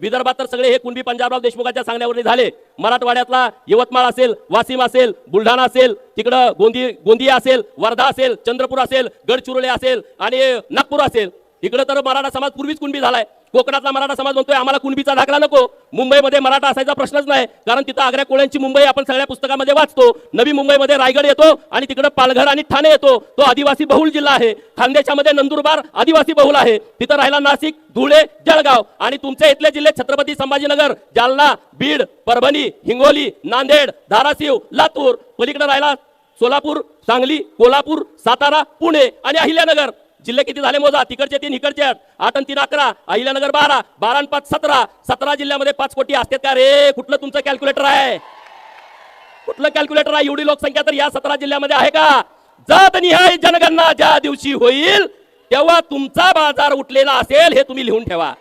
विदर्भात तर सगळे हे कुणबी पंजाबराव देशमुखाच्या सांगण्यावरती झाले. मराठवाड्यातला यवतमाळ असेल वाशिम असेल बुलढाणा असेल तिकडं गोंदी गोंदिया असेल वर्धा असेल चंद्रपूर असेल गडचिरोली असेल आणि नागपूर असेल. इकडं तर मराठा समाज पूर्वीच कुणबी झालाय. कोकणातला मराठा समाज म्हणतोय आम्हाला कुणबीचा दाखला नको. मुंबईमध्ये मराठा असायचा प्रश्नच नाही. कारण तिथं आग्र्या कोळ्यांची मुंबई आपण सगळ्या पुस्तकामध्ये वाचतो. नवी मुंबईमध्ये रायगड येतो आणि तिकडं पालघर आणि ठाणे येतो. तो आदिवासी बहुल जिल्हा आहे. खानदेशामध्ये नंदुरबार आदिवासी बहुल आहे. तिथं राहिला नाशिक धुळे जळगाव आणि तुमच्या इथले जिल्हे छत्रपती संभाजीनगर जालना बीड परभणी हिंगोली नांदेड धाराशिव लातूर. पलीकडे राहिला सोलापूर सांगली कोल्हापूर सातारा पुणे आणि अहिल्यानगर. जिल्हे किती झाले मोजा? तिकडचे तीन इकडचे आहेत आठ आणि तीन अकरा. अहिल्यानगर बारा बारा आणि पाच सतरा. सतरा जिल्ह्यामध्ये पाच कोटी असतात का रे? कुठलं तुमचं कॅल्क्युलेटर आहे? कुठलं कॅल्क्युलेटर आहे? एवढी लोकसंख्या तर या सतरा जिल्ह्यामध्ये आहे का? जात निहाय जनगणना ज्या दिवशी होईल तेव्हा तुमचा बाजार उठलेला असेल हे तुम्ही लिहून ठेवा.